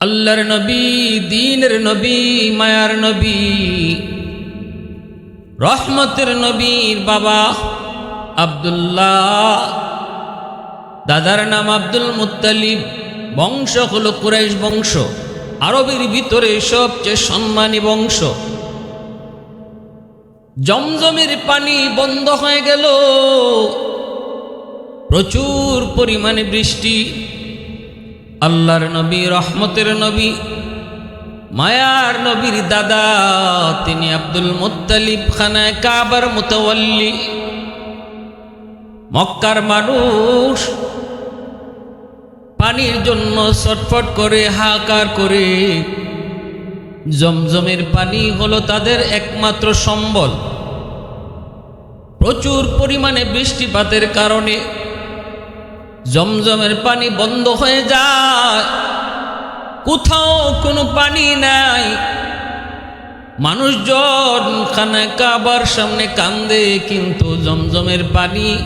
আল্লাহর নবী, দিনের নবী, মায়ার নবী, রহমতের নবীর বাবা আব্দুল্লাহ। দাদার নাম আব্দুল মুত্তালিব। বংশ হলো কুরাইশ বংশ। আরবের ভিতরে সবচেয়ে সম্মানী বংশ। জমজমের পানি বন্ধ হয়ে গেল। প্রচুর পরিমাণে বৃষ্টি। আল্লাহর নবী, রহমতের নবী, মায়ার নবীর দাদা, তিনি আব্দুল মুত্তালিব খানায় কাবার মুতাওয়াল্লি। মক্কার মানুষ পানির জন্য ছটফট করে, হাহাকার করে, জমজমের পানি হলো তাদের একমাত্র সম্বল। প্রচুর পরিমাণে বৃষ্টিপাতের কারণে জমজমের পানি বন্ধ হয়ে যায়। কোথাও কোনো পানি নাই। মানুষজন খানা কাবার সামনে কান্দে, কিন্তু জমজমের পানি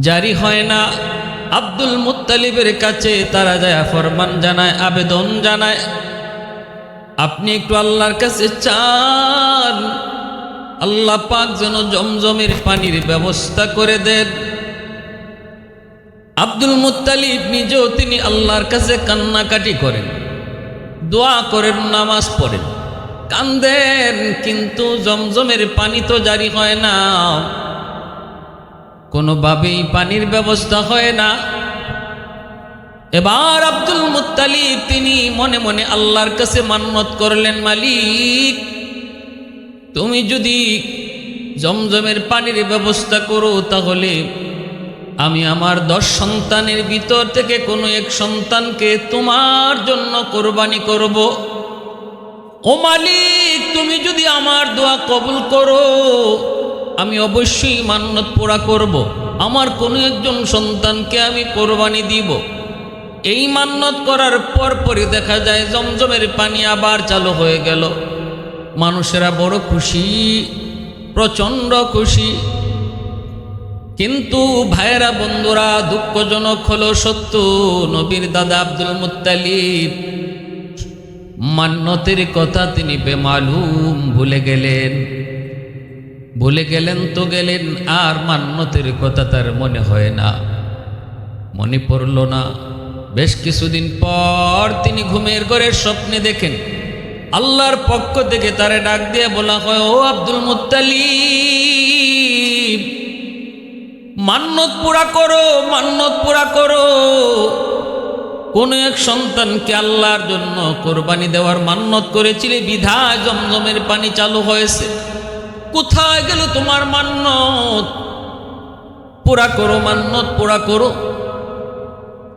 জারি হয় না। আব্দুল মুত্তালিবের কাছে তারা যায় ফরমান জানায়, আবেদন জানায়, আপনি একটু আল্লাহর কাছে চান। আল্লাহ পাক যেন জমজমের পানির ব্যবস্থা করে দেন। আব্দুল মুত্তালিব নিজেও তিনি আল্লাহর কাছে কান্নাকাটি করেন। দোয়া করেন, নামাজ পড়েন। কান্দেন, কিন্তু জমজমের পানি তো জারি হয় না। কোনোভাবেই পানির ব্যবস্থা হয় না। এবার আব্দুল মুত্তালিব তিনি মনে মনে আল্লাহর কাছে মান্নত করলেন, মালিক, তুমি যদি জমজমের পানির ব্যবস্থা করো, তাহলে আমি আমার দশ সন্তানের ভিতর থেকে কোনো এক সন্তানকে তোমার জন্য কোরবানি করব। ও মালিক, তুমি যদি আমার দোয়া কবুল করো, আমি অবশ্যই মান্যত পোড়া করব। আমার কোনো একজন সন্তানকে আমি কোরবানি দিব। এই মান্যত করার পর পরই দেখা যায় জমজমের পানি আবার চালু হয়ে গেল। মানুষেরা বড় খুশি, প্রচণ্ড খুশি। কিন্তু ভাইয়েরা, বন্ধুরা, দুঃখজনক হলো সত্য, নবীর দাদা আব্দুল মুত্তালিব মান্যতের কথা তিনি বেমালুম ভুলে গেলেন। ভুলে গেলেন তো গেলেন, আর মান্যতের কথা তার মনে হয় না, মনে পড়ল না। বেশ কিছুদিন পর তিনি ঘুমের ঘরে স্বপ্নে দেখেন, আল্লাহর পক্ষ থেকে তারে ডাক দিয়ে বলা হয়, ও আব্দুল মুত্তালিব মান্নত পুরা করো, মান্নত পুরা করো। কোন এক সন্তানকে আল্লাহর জন্য কোরবানি দেওয়ার মান্নত করেছিলে বিধায় জমজমের পানি চালু হয়েছে। কোথায় গেল তোমার মান্নত? পুরা করো, মান্নত পুরা করো।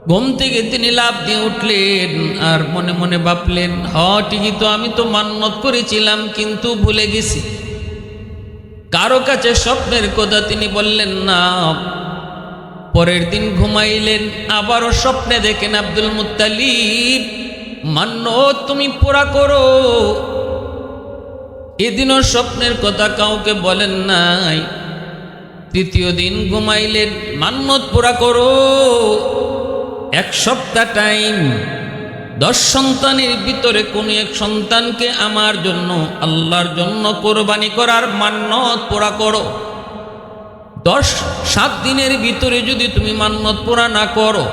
ঘুম থেকে তিনি লাভ দিয়ে উঠলেন আর মনে মনে ভাবলেন, হ ঠিকই তো আমি তো মান্নত করেছিলাম, কিন্তু ভুলে গেছি। কারও কাছে স্বপ্নের কথা তিনি বললেন, না। পরের দিন ঘুমাইলেন, আবারও স্বপ্নে দেখেন আব্দুল মুত্তালিব, মান্য, তুমি পুরা করো। এদিনও স্বপ্নের কথা কাউকে বলেন নাই। তৃতীয় দিন ঘুমাইলেন মান্যত পোড়া করো। এক সপ্তাহ টাইম দশ সন্তানের ভিতরে কোন এক সন্তানকে আমার জন্য, আল্লাহর জন্য কোরবানি করার মান্যত পোড়া করো। দশ, সাত দিনের ভিতরে যদি তুমি মান্যত পোড়া না করো,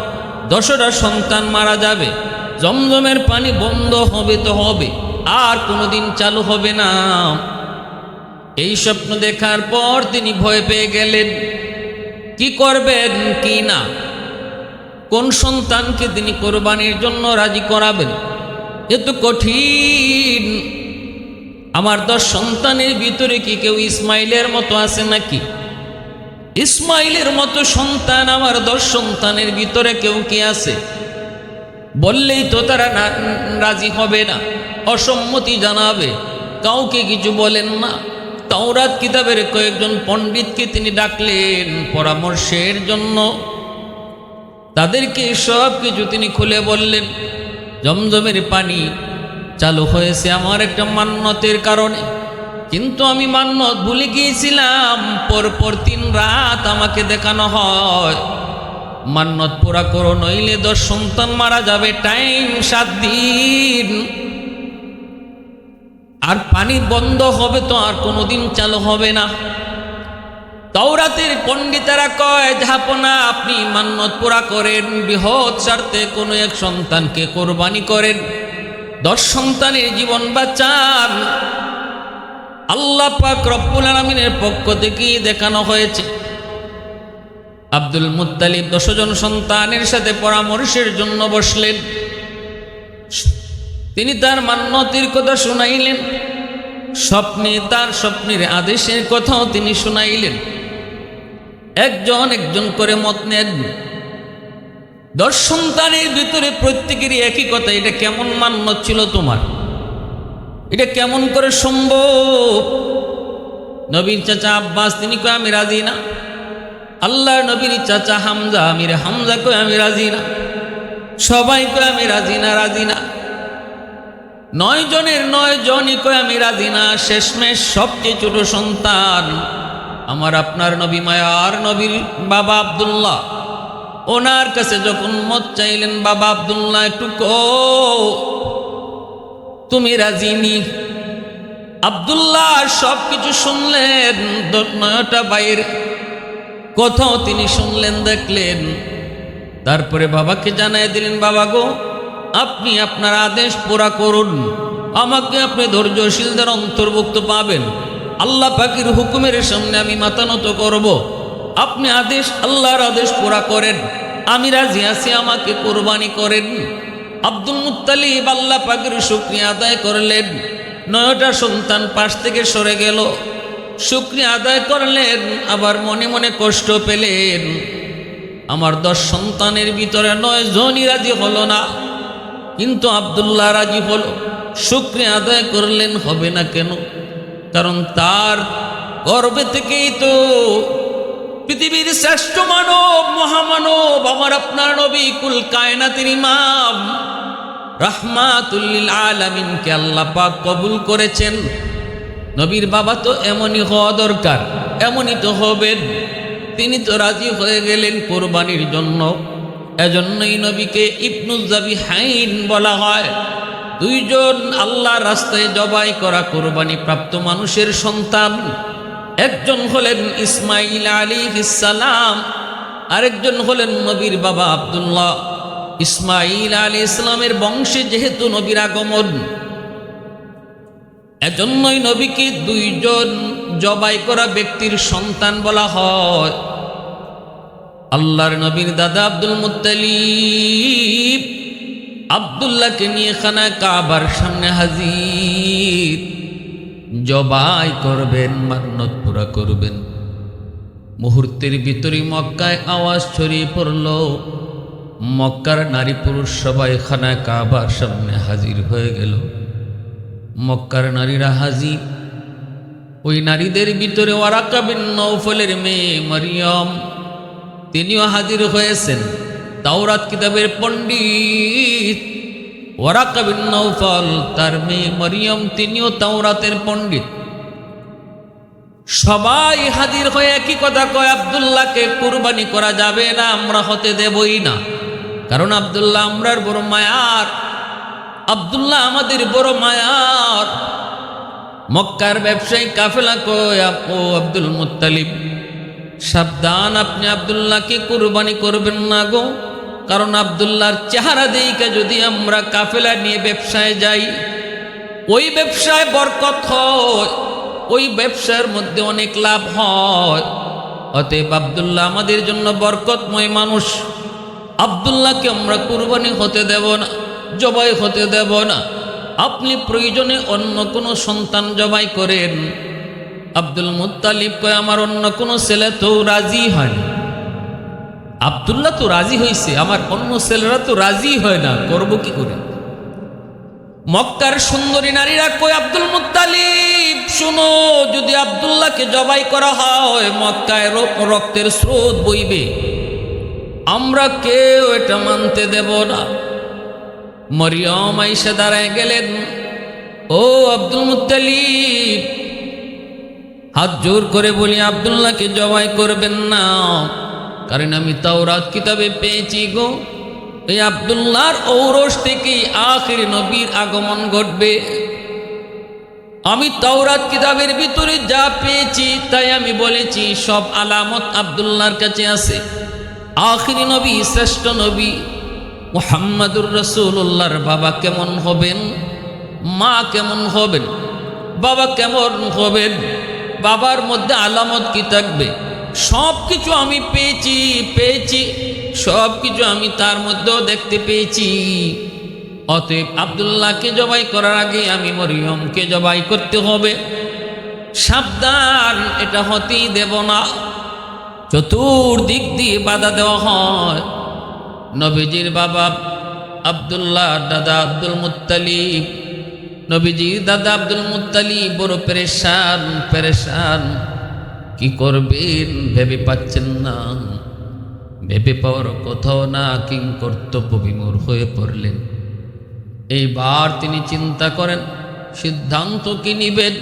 দশটা সন্তান মারা যাবে, জমজমের পানি বন্ধ হবে তো হবে, আর কোনোদিন চালু হবে না। এই স্বপ্ন দেখার পর তিনি ভয় পেয়ে গেলেন, কি করবেন, কি না? কোন সন্তানকে তিনি কোরবানির জন্য রাজি করাবেন? এ তো কঠিন। আমার দশ সন্তানের ভিতরে কি কেউ ইসমাইলের মতো আছে নাকি? ইসমাইলের মতো সন্তান আমার দশ সন্তানের ভিতরে কেউ কি আছে? বললেই তো তারা রাজি হবে না। অসম্মতি জানাবে। কাউকে কিছু বলেন না। তাওরাত কিতাবের কয়েকজন পণ্ডিতকে তিনি ডাকলেন পরামর্শের জন্য। তাদেরকে সব কিছু তিনি খুলে বললেন। জমজমের পানি চালু হয়েছে আমার একটা মান্যতের কারণে। কিন্তু আমি মান্যত ভুলে গিয়েছিলাম, পরপর তিন রাত আমাকে দেখানো হয়। মান্নত পুরা করো, নইলে দশ সন্তান মারা যাবে, টাইম সাত দিন। আর পানি বন্ধ হবে তো আর কোনোদিন চালু হবে না। তৌরাতের পণ্ডিতেরা কয় ঝাপনা আপনি মান্নত পুরা করেন, বৃহৎ স্বার্থে কোনো এক সন্তানকে কোরবানি করেন। দশ সন্তানের জীবন বাঁচান। আল্লাহ পাক রব্বুল আলমিনের পক্ষ থেকেই দেখানো হয়েছে। আব্দুল মুত্তালিব দশজন সন্তানের সাথে পরামর্শের জন্য বসলেন। তিনি তার মান্যতির কথা শুনাইলেন। স্বপ্নে তার স্বপ্নের আদেশের কথাও তিনি শুনাইলেন। একজন একজন করে মত নেন। দশ সন্তানের ভিতরে প্রত্যেকেরই একই কথা, এটা কেমন মান্য ছিল তোমার? এটা কেমন করে সম্ভব? নবীর চাচা আব্বাস, তিনি কয়, আমি রাজি না। আল্লাহ নবীর চাচা হামজা, আমির হামজা কয়, আমি রাজি না। সবাই কয়, আমি রাজি না রাজি না। নয় জনের নয় জনই কয়, আমি রাজি না। শেষমেশ সবচেয়ে ছোট সন্তান আমার আপনার নবী মায়ার নবীর বাবা আবদুল্লাহ। ওনার কাছে যখন মত চাইলেন, বাবা আবদুল্লাহ, একটু তুমি রাজিনি আবদুল্লাহ সব কিছু শুনলেন নয়টা বাইরে কোথাও তিনি শুনলেন, দেখলেন। তারপরে বাবাকে জানাই দিলেন, বাবা গো, আপনি আপনার আদেশ পুরা করুন। আমাকে আপনি ধৈর্যশীলদের অন্তর্ভুক্ত পাবেন। আল্লাহ পাকির হুকুমের সামনে আমি মাথা নত করব। আপনি আদেশ, আল্লাহর আদেশ পুরা করেন। আমি রাজি আছি, আমাকে কোরবানি করেন। আব্দুল মুত্তালিব আল্লাহ পাকের শুক্রিয়া আদায় করলেন। নয়টা সন্তান পাশ থেকে সরে গেল। শুক্রিয়া আদায় করলেন, আবার মনে মনে কষ্ট পেলেন। আমার দশ সন্তানের ভিতরে নয় জনই রাজি হলো না। কিন্তু আবদুল্লাহ রাজি হলো। শুক্রিয়া আদায় করলেন, হবে না কেন? কারণ তার গর্বে থেকেই তো পৃথিবীর শ্রেষ্ঠ মানব, মহামানব, আমার আপনার নবী কুল কায়নাতের ইমাম রাহমাতুল্লিল আলামিনকে আল্লাহ পাক কবুল করেছেন। নবীর বাবা তো এমনই হওয়া দরকার, এমনই তো হবেন। তিনি তো রাজি হয়ে গেলেন কোরবানির জন্য। এজন্যই নবীকে ইবনুজাবি হাইন বলা হয়। দুইজন আল্লাহ রাস্তায় জবাই করা কোরবানি প্রাপ্ত মানুষের সন্তান। একজন হলেন ইসমাইল আলী ইসালাম আরেকজন হলেন নবীর বাবা আবদুল্লাহ। ইসমাইল আলী ইসলামের বংশে যেহেতু নবীর আগমন, এজন্যই নবীকে দুইজন জবাই করা ব্যক্তির সন্তান বলা হয়। আল্লাহর নবীর দাদা আব্দুল মুত্তালিব আবদুল্লাহকে নিয়ে খানা কাবার সামনে হাজির। জবাই করবেন, মান্নত পুরা করবেন। মুহূর্তের ভিতরে মক্কায় আওয়াজ ছড়িয়ে পড়ল। মক্কার নারী পুরুষ সবাই খানা কাবার সামনে হাজির হয়ে গেল। মক্কার নারীরা হাজির। ওই নারীদের ভিতরে ওয়ারাকা বিন নৌফলের মেয়ে মরিয়ম, তিনিও হাজির হয়েছেন। তাওরাত কিতাবের পণ্ডিত ওয়ারাকা বিন নৌফল তার মেয়ে মরিয়ম, তিনিও তাওরাতের পণ্ডিত। সবাই হাজির হয়ে একই কথা কয়, আবদুল্লাহকে কুরবানি করা যাবে না, আমরা হতে দেবই না। কারণ আবদুল্লাহ আমরার বড় মায়ার, আবদুল্লাহ আমাদের বড় মায়ার। মক্কার ব্যবসায়ী কাফেলা কয় ও আব্দুল মুত্তালিব, সাবধান, আপনি আবদুল্লাহকে কুরবানি করবেন না গো। কারণ আবদুল্লাহর চেহারা দিকে যদি আমরা কাফেলা নিয়ে ব্যবসায় যাই, ওই ব্যবসায় বরকত হয়, ওই ব্যবসার মধ্যে অনেক লাভ হয়। অতএব আবদুল্লাহ আমাদের জন্য বরকতময় মানুষ। আবদুল্লাহকে আমরা কুরবানি হতে দেব না, জবাই হতে দেব না। আপনি প্রয়োজনে অন্য কোনো সন্তান জবাই করেন। আব্দুল মুত্তালিব কয়, আমার অন্য কোনো ছেলে তো রাজি হয় আবদুল্লাহ তো রাজি হয়েছে আমার অন্য ছেলেরা তো রাজি হয় না, করব কি করে? মক্কার সুন্দরী নারীরা কই আব্দুল মুত্তালিব, শুনো, যদি আবদুল্লাহকে জবাই করা হয়, মক্কায় রক্তের স্রোত বইবে। আমরা কেউ এটা মানতে দেব না। মরিয়ম আইসা দাঁড়ায় গেলেন, ও আব্দুল মুত্তালিব, হাত জোর করে বলি, আবদুল্লাহকে জবাই করবেন না। কারণ আমি তাওরাত কিতাবে পেয়েছি গো। এই আবদুল্লাহর ঔরস থেকেই আখির নবীর আগমন ঘটবে। আমি তাওরাত কিতাবের ভিতরে যা পেয়েছি, তাই আমি বলেছি, সব আলামত আবদুল্লাহর কাছে আছে। আখিরি নবী, শ্রেষ্ঠ নবী, মোহাম্মদুর রসুল্লাহর বাবা কেমন হবেন? মা কেমন হবেন? বাবা কেমন হবেন? বাবার মধ্যে আলামত কি থাকবে? সব কিছু আমি পেয়েছি পেয়েছি। সব কিছু আমি তার মধ্যেও দেখতে পেয়েছি। অতএব আবদুল্লাহকে জবাই করার আগে আমি মরিয়মকে জবাই করতে হবে। সাবধান, এটা হতেই দেব না। চতুর্দিক দিয়ে বাধা দেওয়া হয়। নবীজির বাবা আবদুল্লাহ, দাদা আব্দুল মুত্তালিব। নবীজির দাদা আব্দুল মুত্তালিব, বড় পেরেশান পেরেশান। কি করবেন? ভেবে পাচ্ছেন না। ভেবে পাওয়ার কোথাও না, কিং কর্তব্য বিমূর হয়ে পড়লেন। এইবার তিনি চিন্তা করেন, সিদ্ধান্ত কি নিবেন?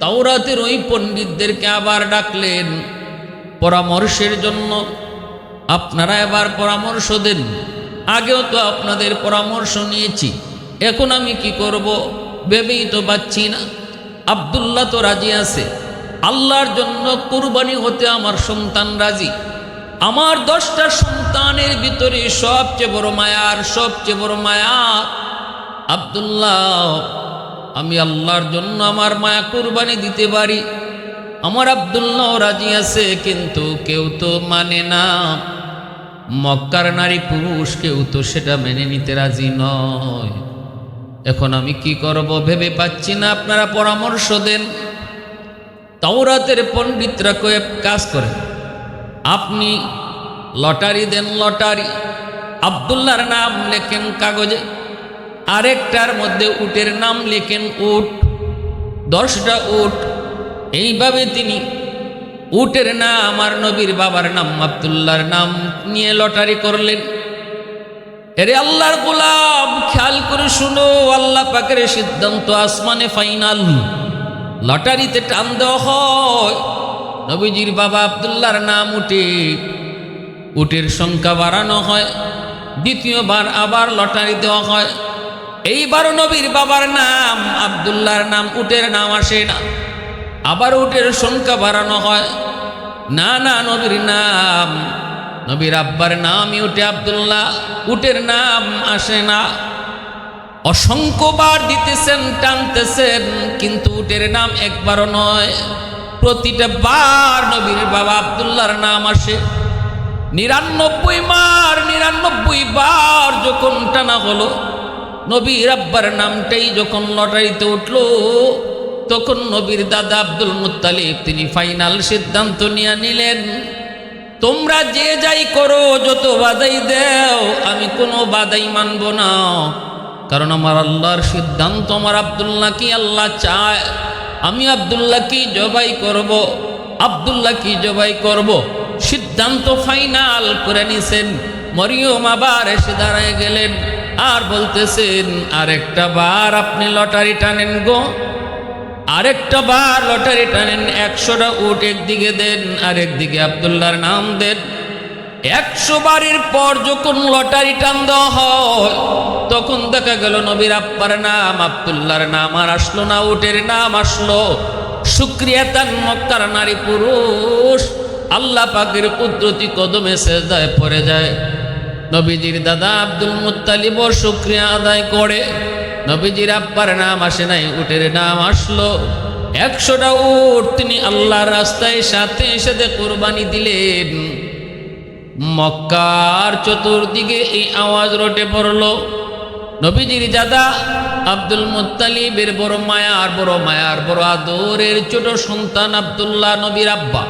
তাওরাতের ওই পণ্ডিতদেরকে আবার ডাকলেন, পরামর্শের জন্য। আপনারা এবার পরামর্শ দেন। আগেও তো আপনাদের পরামর্শ নিয়েছি। এখন আমি কি করব? ভেবেই তো পাচ্ছি না। আবদুল্লাহ তো রাজি আছে। আল্লাহর জন্য কুরবানি হতে আমার সন্তান রাজি। আমার দশটা সন্তানের ভিতরে সবচেয়ে বড় মায়ার সবচেয়ে বড় মায়া আবদুল্লাহ। আমি আল্লাহর জন্য আমার মায়া কুরবানি দিতে পারি। আমার আবদুল্লাহ রাজি আছে, কিন্তু কেউ তো মানে না। মক্কার নারী পুরুষ কেউ তো সেটা মেনে নিতে রাজি নয়। এখন আমি কি করব ভেবে পাচ্ছি না, আপনারা পরামর্শ দেন। তাওরাতের পণ্ডিতরা কয়ে কাজ করে। আপনি লটারি দেন লটারি। আবদুল্লাহর নাম লেখেন কাগজে। আরেকটার মধ্যে উটের নাম লেখেন উট। দশটা উট। এইভাবে তিনি উটের নাম আমার নবীর বাবার নাম, আবদুল্লাহর নাম নিয়ে লটারি করলেন। এরে আল্লাহর গোলাম, খেয়াল করে শুনো, আল্লাহ পাকের সিদ্ধান্ত আসমানে ফাইনাল। লটারিতে টান দেওয়া হয়। নবীজির বাবা আবদুল্লাহর নাম উঠে, উটের সংখ্যা বাড়ানো হয়, দ্বিতীয়বার আবার লটারি দেওয়া হয়। এইবারও নবীর বাবার নাম আবদুল্লার নাম উটের নাম আসে না। আবার উটের সংখ্যা বাড়ানো হয়। না না, নবীর নাম, নবীর আব্বার নামই উঠে আবদুল্লাহ, উটের নাম আসে না। অসংখ্যবার দিতেছেন, টানতেছেন, কিন্তু উটের নাম একবারও নয়। প্রতিটা বার নবীর বাবা আবদুল্লাহর নাম আসে। নিরানব্বই মার, নিরানব্বই বার যখন টানা হলো নবীর আব্বার নামটাই যখন লটারিতে উঠল, তখন নবীর দাদা আব্দুল মুত্তালিব তিনি ফাইনাল সিদ্ধান্ত নিয়ে নিলেন, তোমরা যে যাই করো, যত বাধাই দেও, আমি কোনো বাধাই মানব না। কারণ আমার আল্লাহর সিদ্ধান্ত, আমার আবদুল্লাহ কি আল্লাহ চায়। আমি আবদুল্লাহ কি জবাই করব আবদুল্লাহ কি জবাই করব। সিদ্ধান্ত ফাইনাল করে নিছেন। মরিয়ম আবার এসে দাঁড়ায় গেলেন আর বলতেছেন, আরেকটা বার আপনি লটারি টানেন গো। আরেকটা বার লটারি টানেন, একশোটা উট একদিকে দেন আর একদিকে আবদুল্লাহর নাম দেন। একশো বারের পর যখন লটারি টান দেওয়া হয়, তখন দেখা গেল নবীর আব্বার নাম আবদুল্লার নাম, আর আসলো না, উটের নাম আসলো। সুক্রিয়া তান মক্কার নারী পুরুষ, আল্লাহ পাকের কুদরতি কদমে সেজদায় পড়ে যায়। নবীজির দাদা আব্দুল মুত্তালিব শুক্রিয়া আদায় করে। নবীজির আব্বার নাম আসে নাই, উটের নাম আসলো। একশোটা উট তিনি আল্লাহর রাস্তায় সাথে সাথে কোরবানি দিলেন। মক্কার চতুর্দিকে এই আওয়াজ রটে পড়ল। নবীজির দাদা আব্দুল মুতালিবের বড় মায়ার বড় মায়ার বড় আদরের ছোট সন্তান আবদুল্লাহ নবীর আব্বা।